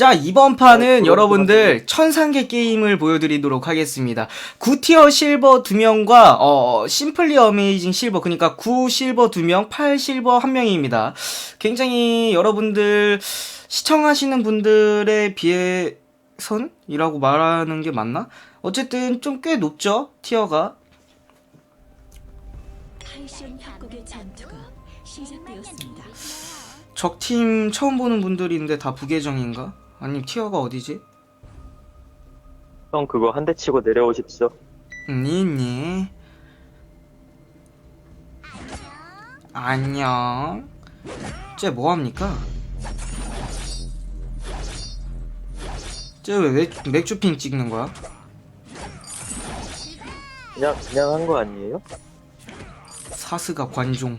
자, 이번 판은 어, 여러분들 천상계 게임을 보여드리도록 하겠습니다. 9티어 실버 2명과, 어, 심플리 어메이징 실버, 그러니까 9 실버 2명, 8 실버 1명입니다. 굉장히 여러분들, 시청하시는 분들에 비해선이라고 말하는 게 맞나? 어쨌든 좀 꽤 높죠? 티어가. 적팀 처음 보는 분들인데 다 부계정인가? 아님 티어가 어디지? 형 그거 한 대 치고 내려오십시오. 니니 안녕 쟤 뭐합니까? 쟤 왜 맥주핑 찍는 거야? 그냥 그냥 한 거 아니에요? 사스가 관종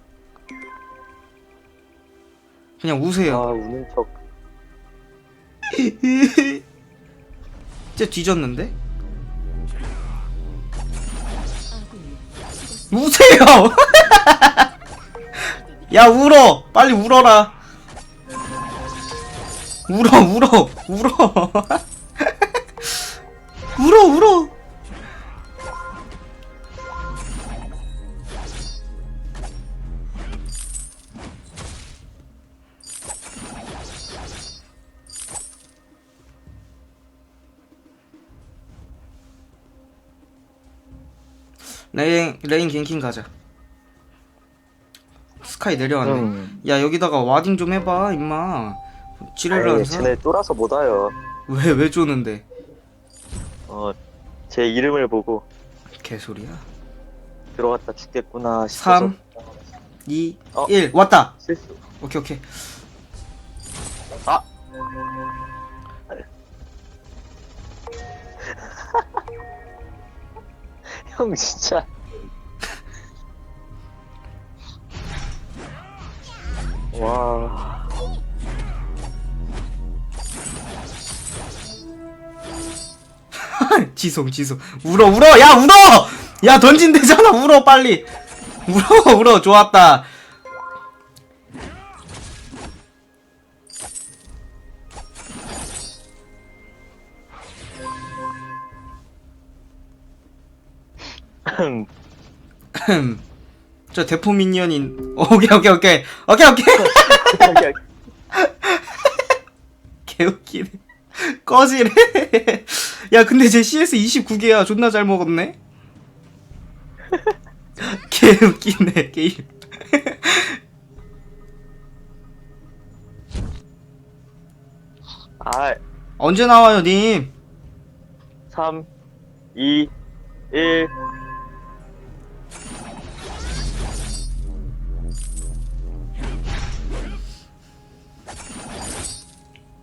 그냥 아, 우세요 우는 척. 진짜 뒤졌는데? 우세요! 야 울어! 빨리 울어라 울어 울어 울어 울어 울어 레인 레인 갱킹 가자 스카이 내려왔네 응. 야 여기다가 와딩 좀 해봐 임마 지뢰를 안 사? 쟤네 쫄아서 못 와요. 왜, 왜 쪼는데? 어, 제 이름을 보고 개소리야. 들어갔다 죽겠구나 싶어서 3, 2, 어. 1. 왔다! 실수. 오케이, 오케이. 형 진짜. 와. 지송, 지송. 울어, 울어! 야, 울어! 야, 던진대잖아, 울어, 빨리! 울어, 울어, 좋았다. 저 대포 미니언인, 오케이, 오케이, 오케이. 오케이, 오케이. 개웃기네. 꺼지래. 야, 근데 제 CS 29개야. 존나 잘 먹었네. 개웃기네, 게임. 아, 언제 나와요, 님? 3, 2, 1.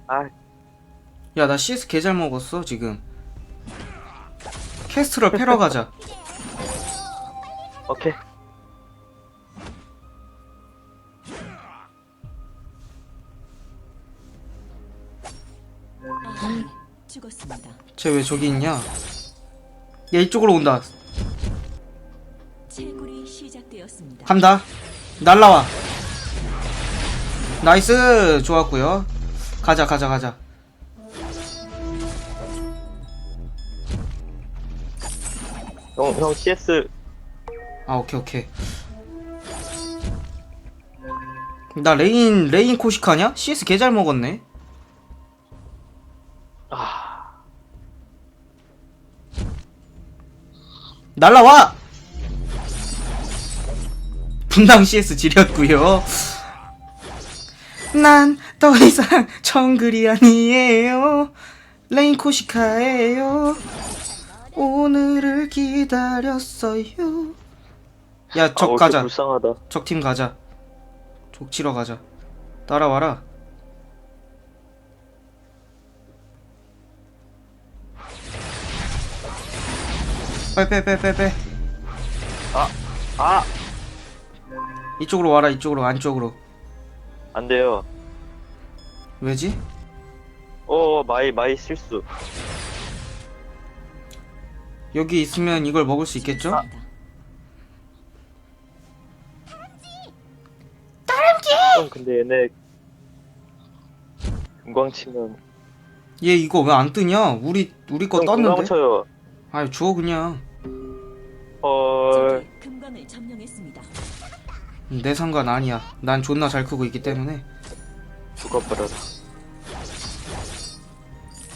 아, 야, 나 CS 개잘 먹었어, 지금. 캐스트럴 패러 가자. 오케이. 죽었습니다. 쟤 왜 저기 있냐? 얘 이쪽으로 온다. 채굴이 시작되었습니다. 간다. 날라와. 나이스. 좋았고요. 가자, 가자, 가자. 형, 형 CS 아, 오케이, 오케이. 나 레인, 레인 코시카냐? CS 개 잘 먹었네. 아, 날라와! 분당 CS 지렸구요. 난 더 이상 정글이 아니에요. 레인 코시카예요. 오늘을 기다렸어요. 야 아, 적왜 이렇게 가자 불쌍하다. 적팀 가자 적 치러 가자 따라와라 빼빼빼 빼 빼 아! 이쪽으로 와라 이쪽으로 안쪽으로 안 돼요. 왜지? 어, 마이, 마이 실수. 여기 있으면 이걸 먹을 수 있겠죠? 형, 근데 얘네. 금광 치면. 얘 이거 왜 안 뜨냐? 우리 우리 거 형, 금광 떴는데? 쳐요. 아이 줘 그냥 헐. 적이 금광을 점령했습니다. 내 상관 아니야 난 존나 잘 크고 있기 때문에 죽어버려라.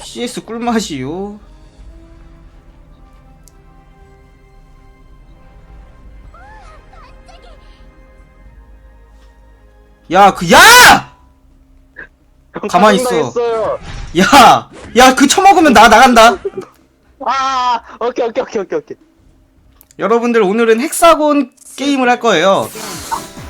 CS 꿀맛이요 야 그 야! 형, 가만히 있어. 야! 야 그 처먹으면 나 나간다 아! 오케이, 오케이, 오케이, 오케이, 오케이. 여러분들 오늘은 헥사곤 게임을 할 거예요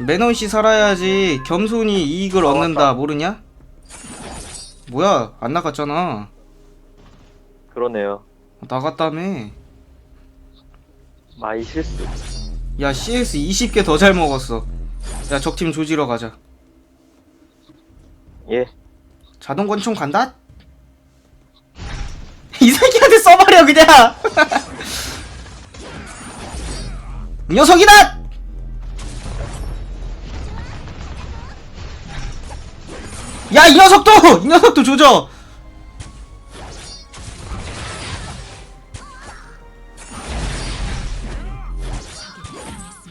매너씨 살아야지 겸손히 이익을 어, 얻는다 맞다. 모르냐? 뭐야 안 나갔잖아 그러네요. 나갔다며 마이 실수. 야 CS 20개 더 잘 먹었어 야 적팀 조지러 가자 예. 자동 권총 간다? 이 새끼한테 써버려 그냥 이 녀석이다! 야 이 녀석도! 이 녀석도 조져!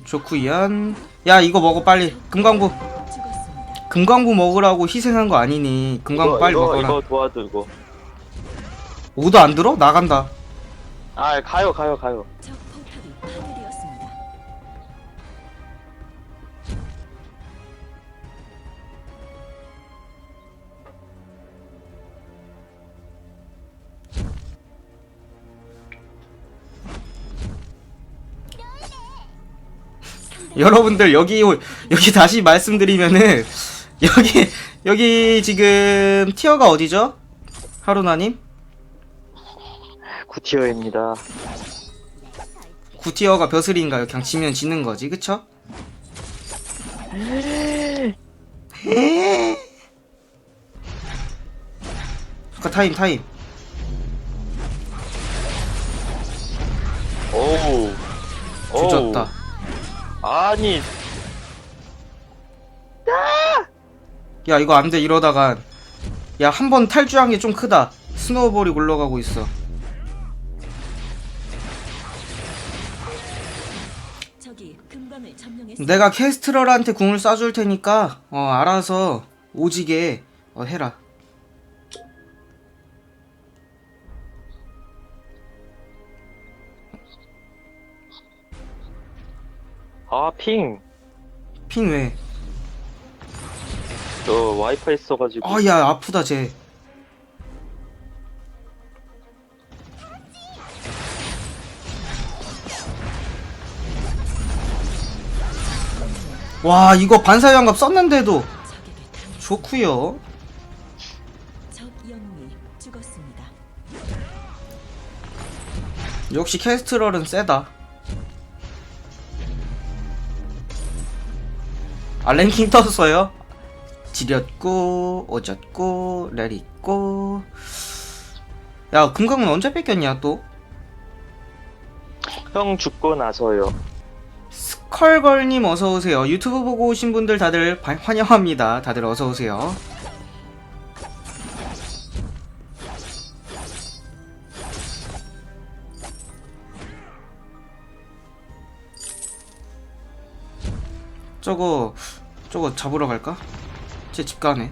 좋구연 야 이거 먹어 빨리 죽었습니다. 금광부 먹으라고 희생한 거 아니니 금광부 이거, 빨리 이거, 먹어라 이거 도와주고. 오도 안 들어? 나간다 아, 가요, 가요, 가요. 여러분들 여기 여기 다시 말씀드리면은 여기 여기 지금 티어가 어디죠? 하루나님? 구티어입니다. 구티어가 벼슬인가요? 그냥 지면 지는 거지, 그쵸? 잠깐 타임 타임. 오우. 주졌다. 아니, 야 이거 안 돼 이러다가 야 한 번 탈주한 게 좀 크다. 스노우볼이 굴러가고 있어. 내가 캐스트럴한테 궁을 쏴줄 테니까 어 알아서 오지게 어, 해라. 아, 핑. 핑 왜? 저 와이파이 써가지고. 아 야 아프다 쟤. 와 이거 반사장갑 썼는데도 좋구요. 적 영웅이 죽었습니다. 역시 캐스트럴은 세다. 아 랭킹 떴어요? 지렸고 오졌고 레리고 야 금강은 언제 뺏겼냐 또? 형 죽고 나서요. 스컬걸님 어서오세요 유튜브 보고 오신 분들 다들 바- 환영합니다 다들 어서오세요 저거 저거 잡으러 갈까? 쟤집 가네.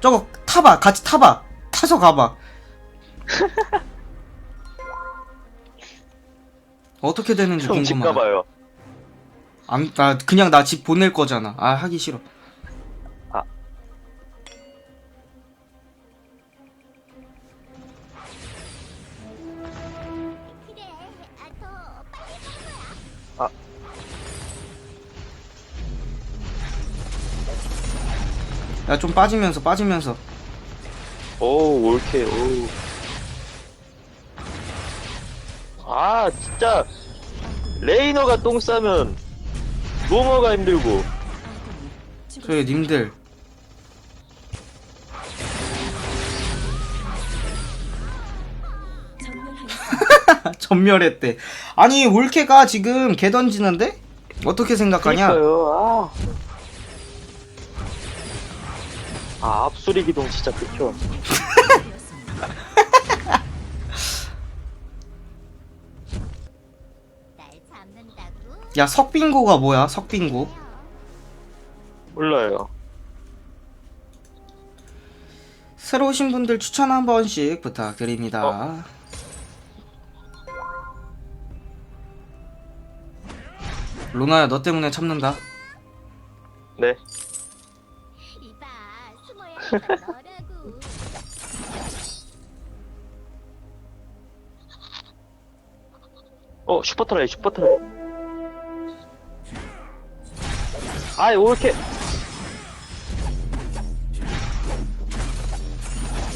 저거 타봐 같이 타봐 타서 가봐. 어떻게 되는지 형집 궁금하다. 가봐요. 안, 나 그냥 나 집 보낼 거잖아. 아 하기 싫어. 야 좀 빠지면서 빠지면서. 오, 올케, 오. 아, 진짜. 레이너가 똥 싸면, 로머가 힘들고. 저희. 님들. 전멸했대. 아니 올케가 지금 개 던지는데 어떻게 생각하냐? 그니까요, 아. 아, 앞수리 기동 진짜 잡는다고? 야 석빙고가 뭐야? 석빙고? 몰라요. 새로 오신 분들 추천 한 번씩 부탁드립니다. 어. 로나야 너 때문에 참는다. 네. 어, 슈퍼트라이, 슈퍼트라이. 아이.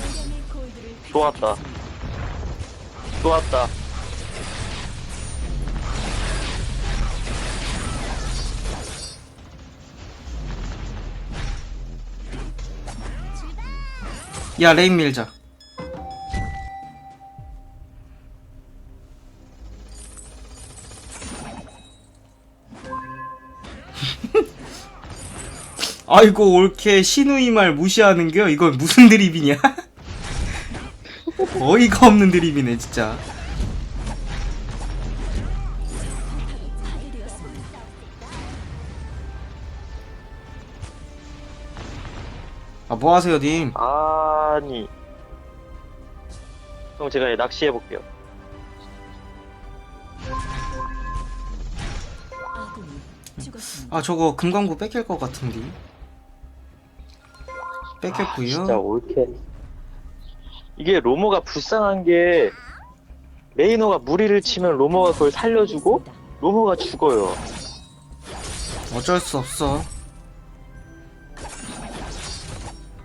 영광의 골드를 좋았다. 좋았다. 야 레인 밀자. 아이고 올케 신우이 말 무시하는겨? 이건 무슨 드립이냐? 어이가 없는 드립이네 진짜. 아 뭐하세요 님? 아 니. 형, 제가 낚시해 볼게요. 아군이 죽었습니다. 아 저거 금광구 뺏길 것 같은데. 아, 뺏겼고요. 진짜 올케. 이게 로모가 불쌍한 게, 레이너가 무리를 치면 로모가 그걸 살려주고, 로모가 죽어요. 어쩔 수 없어.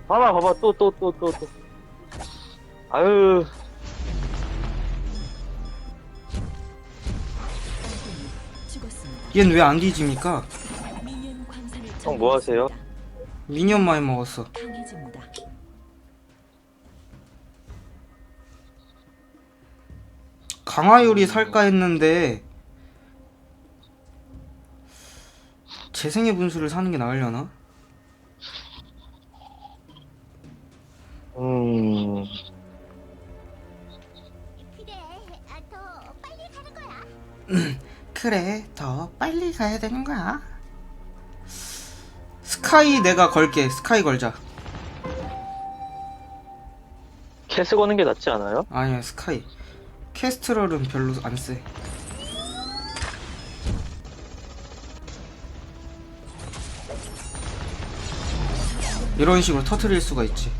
봐봐, 봐봐, 또, 또, 또, 또, 또. 아유, 아군이 죽었습니다. 얜 왜 안 뒤집니까? 미니언 광산을 형, 뭐 하세요? 점령했습니다. 미니언 많이 먹었어. 강해집니다. 강화요리 살까 했는데 재생의 분수를 사는 게 나으려나? 음, 그래 아, 더 빨리 가는 거야 그래 더 빨리 가야 되는 거야. 스카이 내가 걸게. 스카이 걸자. 캐스 거는 게 낫지 않아요? 아니야 스카이. 캐스트럴은 별로 안 쎄. 이런 식으로 터트릴 수가 있지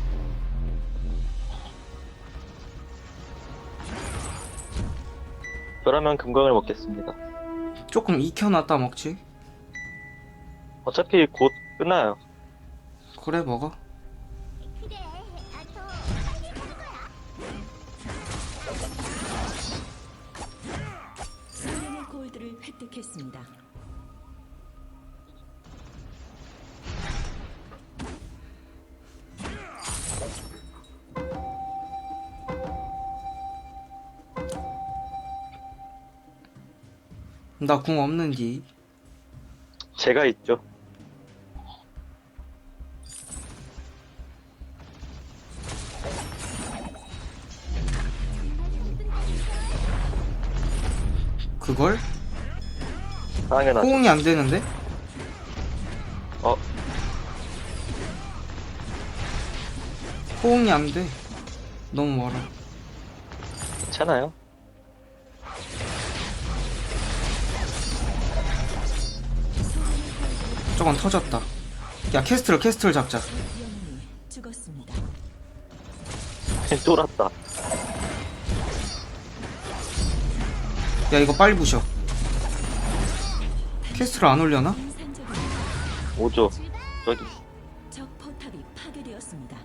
그러면 금광을 먹겠습니다. 조금 익혀놨다 먹지 어차피 곧 끝나요. 그래 먹어 아, 수명의 골드를 획득했습니다. 나 궁 없는디 제가 있죠. 그걸? 당연하죠. 호응이 안 되는데? 어, 호응이 안 돼. 너무 멀어. 괜찮아요. 저건 터졌다. 야 캐스트를 캐스트를 잡자. 쫄았다. 야 이거 빨리 부셔. 캐스트를 안 올려나? 오죠. 저기, 적 포탑이 파괴되었습니다.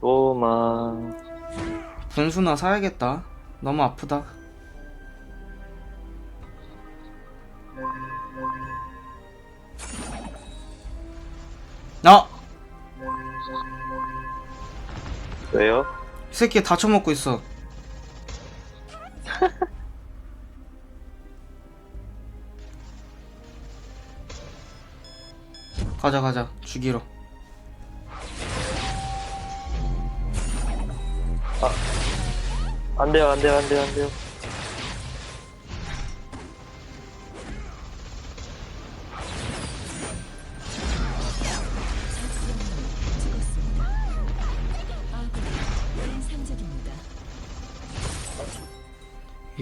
로마. 분수나 사야겠다. 너무 아프다. 아! 왜요? 이 새끼 다 처먹고 있어. 가자 가자 죽이러. 안 돼요, 안 돼요, 안 돼요, 안 돼요.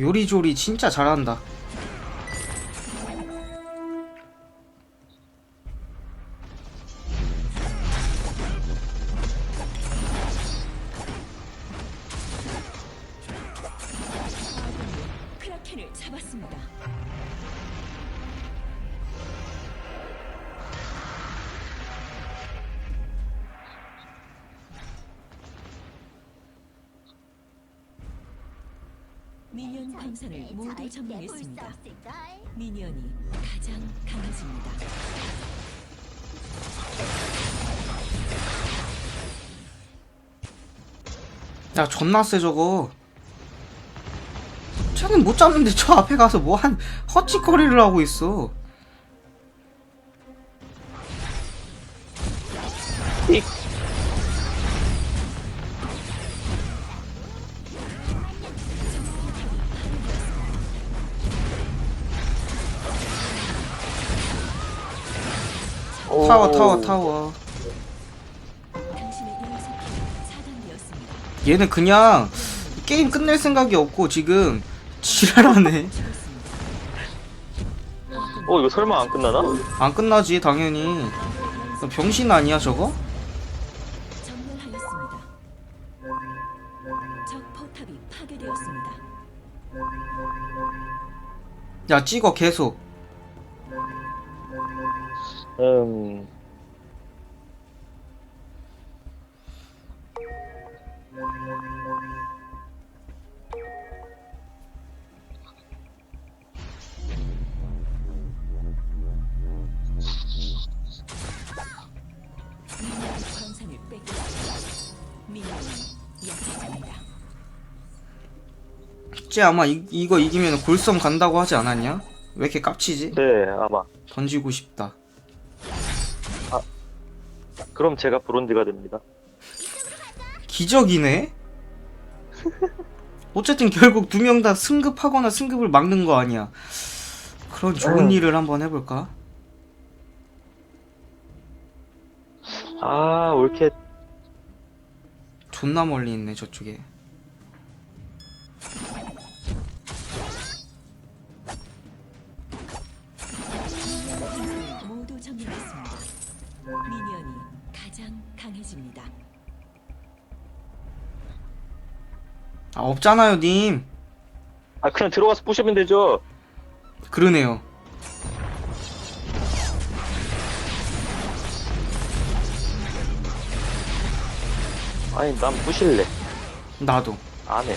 요리조리 진짜 잘한다. 미니언 광산을 모두 점령했습니다. 미니언이 가장 강해집니다. 야 존나 세 저거. 쟤는 못 잡는데 저 앞에 가서 뭐한 헛짓거리를 하고 있어. 타워 타워 타워. 얘는 그냥 게임 끝낼 생각이 없고 지금 지랄하네. 어, 이거 설마 안 끝나나? 안 끝나지 당연히. 너 병신 아니야 저거? 전멸하였습니다. 적 포탑이 파괴되었습니다. 야 찍어 계속. 음. 미니언 광산을 뺏겼습니다. 미니언이 약해집니다. 쟤 아마 이, 이거 이기면 골섬 간다고 하지 않았냐? 왜 이렇게 깝치지? 네, 아마. 던지고 싶다. 그럼 제가 브론즈가 됩니다. 기적이네? 어쨌든 결국 두 명 다 승급하거나 승급을 막는 거 아니야. 그런 좋은 음. 일을 한번 해볼까? 아, 올캣. 존나 멀리 있네 저쪽에. 강해집니다. 아 없잖아요 님. 아, 그냥 들어가서 부시면 되죠. 그러네요. 아니, 난 부실래. 나도. 안 해.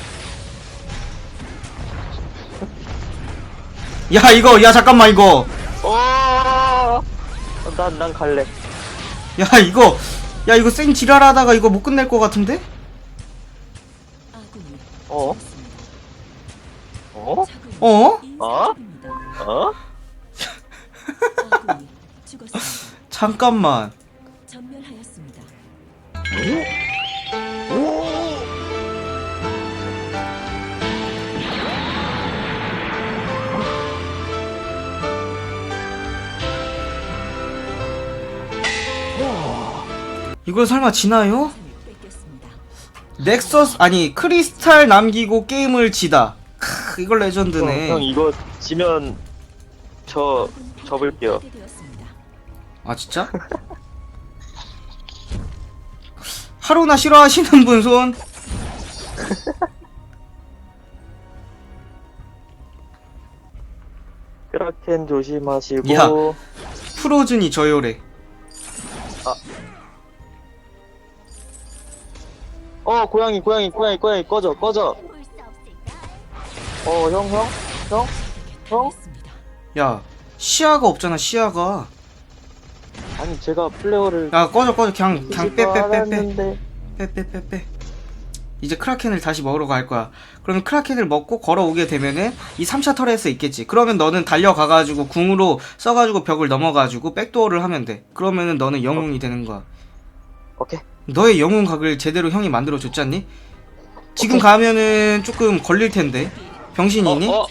야 이거 야 잠깐만 이거. 어, 난, 난 갈래. 야 이거 야 이거 쌩 지랄하다가 이거 못 끝낼 것 같은데? 어? 어? 어? 어? 죽었습니다. 잠깐만. 이걸 설마 지나요? 넥서스 아니 크리스탈 남기고 게임을 지다. 크, 이걸 레전드네. 형, 형 이거 지면 저 접을게요. 아 진짜? 하루나 싫어하시는 분 손. 크라켄 조심하시고. 야. 프로즌이 저요래. 어 고양이 고양이 고양이 고양이 꺼져 꺼져. 어 형 형. 형? 형? 야 시야가 없잖아 시야가. 아니 제가 플레어를 야 꺼져 꺼져 그냥 그냥 빼 빼 빼 빼. 빼 빼 빼 빼. 이제 크라켄을 다시 먹으러 갈 거야. 그러면 크라켄을 먹고 걸어오게 되면은 이 3차 터렛에 있겠지. 그러면 너는 달려가가지고 궁으로 써가지고 벽을 넘어가지고 백도어를 하면 돼. 그러면은 너는 영웅이 되는 거야. 오케이. 너의 영웅 각을 제대로 형이 만들어 줬잖니? 지금 가면은 조금 걸릴 텐데. 병신이니? 어, 어.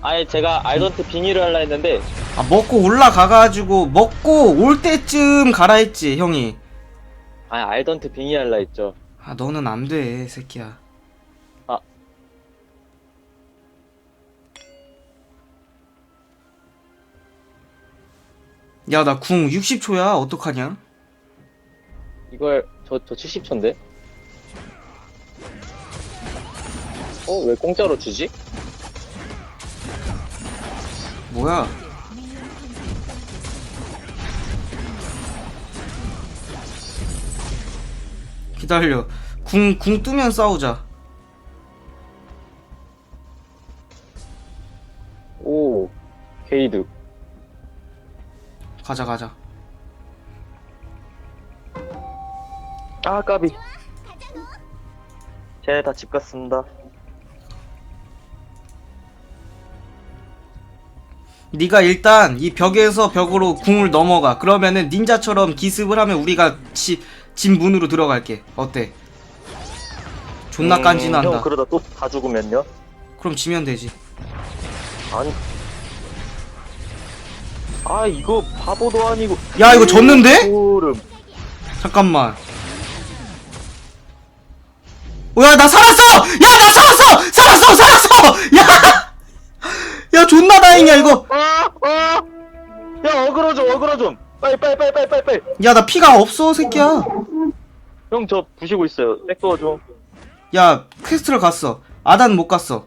아니 제가 알던트 빙의를 하려 했는데 아, 먹고 올라가가지고 먹고 올 때쯤 가라 했지 형이. 아 알던트 빙의 하려 했죠. 아 너는 안 돼, 새끼야. 아. 야, 나 궁 60초야. 어떡하냐? 이걸 저 저 70초인데. 어 왜 공짜로 주지? 뭐야? 기다려. 궁, 궁 뜨면 싸우자. 오 게이드. 가자, 가자. 아 까비. 쟤네 다 집 갔습니다. 네가 일단 이 벽에서 벽으로 궁을 넘어가. 그러면은 닌자처럼 기습을 하면 우리가 지, 집 문으로 들어갈게. 어때? 존나 음, 깐지난다. 형 그러다 또 다 죽으면요? 그럼 지면 되지. 아니. 아 이거 바보도 아니고. 야, 이거 졌는데? 소름. 잠깐만. 어, 야, 나 살았어! 야, 나 살았어! 살았어! 살았어! 야! 야, 존나 다행이야, 이거. 아, 아! 야, 어그로 좀, 어그로 좀. 빨리, 빨리, 빨리, 빨리, 빨리, 빨리. 야, 나 피가 없어, 새끼야. 형, 저 부시고 있어요. 백도어 좀. 야, 퀘스트를 갔어. 아단 못 갔어.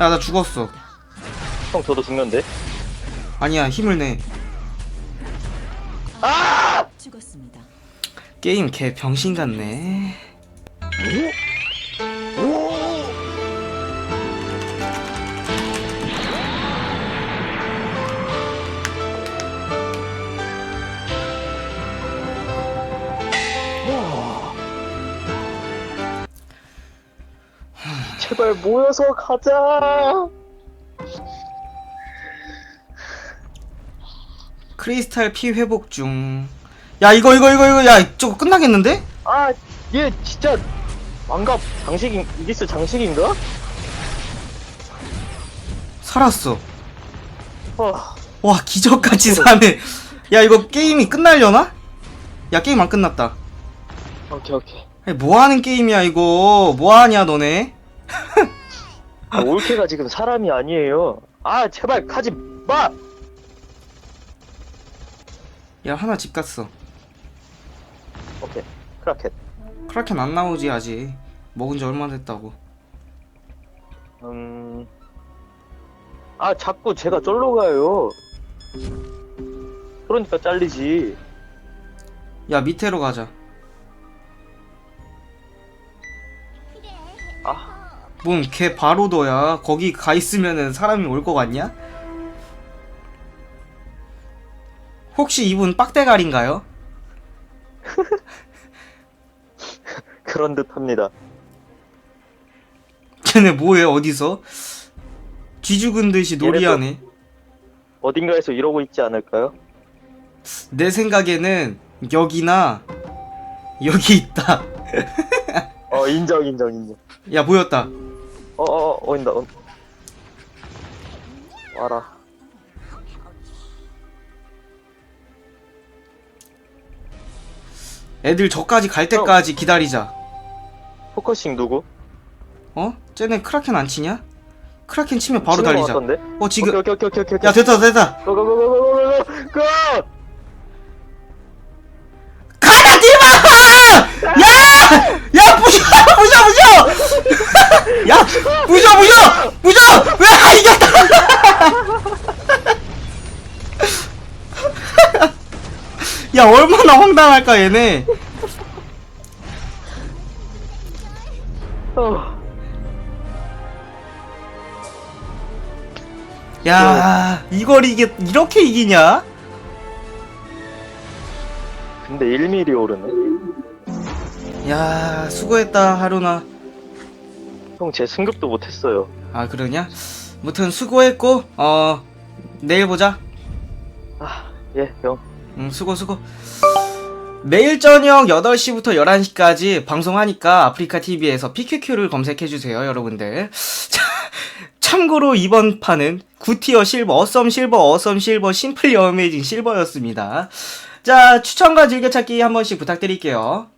야, 나 죽었어. 형, 저도 죽는데. 아니야, 힘을 내. 죽었습니다. 게임 개 병신 같네. 제발 모여서 가자. 크리스탈 피 회복 중. 야, 이거, 이거, 이거, 이거, 야, 저거 끝나겠는데? 아, 얘 진짜 망갑 장식인, 이기스 장식인가? 살았어. 어, 와, 기적같이 사네. 야, 이거 게임이 끝날려나? 야, 게임 안 끝났다. 오케이, 오케이. 아니, 뭐 하는 게임이야, 이거. 뭐 하냐, 너네? 아, 올케가 지금 사람이 아니에요. 아, 제발 가지 마! 야, 하나 집 갔어. 오케이, 크라켓. 크라켄 안 나오지, 아직. 먹은 지 얼마 됐다고. 음. 아, 자꾸 제가 쫄러 가요. 그러니까 잘리지. 야, 밑에로 가자. 아, 뭔개 바로더야. 거기 가 있으면은 사람이 올것 같냐? 혹시 이분 빡대가리인가요? 그런 듯 합니다. 쟤네 뭐해, 어디서? 쥐죽은 듯이 놀이하네. 어딘가에서 이러고 있지 않을까요? 내 생각에는 여기나 여기 있다. 어, 인정, 인정, 인정. 야, 보였다. 어, 어, 어, 어인다. 어. 와라. 애들 저까지 갈 때까지 기다리자. 포커싱 누구? 어? 쟤네 크라켄 안 치냐? 크라켄 치면 바로 치는 거 달리자. 같던데? 어 지금 오케이 오케이 오케이 오케이 오케이 야 됐다 됐다. 고고고고고고고 고! 가자 딜마! 야! 야 부셔 부셔 부셔! 야 부셔 부셔 부셔! 왜 이겼다! 야 얼마나 황당할까 얘네. 어. 야 이걸 이게 이렇게 이기냐? 근데 1mm 오르네 야 수고했다 하루나. 형 제 승급도 못했어요 아 그러냐? 무튼 수고했고 어 내일 보자. 아 예형 음, 수고, 수고. 매일 저녁 8시부터 11시까지 방송하니까 아프리카 TV에서 PQQ를 검색해주세요, 여러분들. 자, 참고로 이번 판은 구티어 실버, 어썸 실버, 어썸 실버, 심플리 어메이징 실버였습니다. 자, 추천과 즐겨찾기 한 번씩 부탁드릴게요.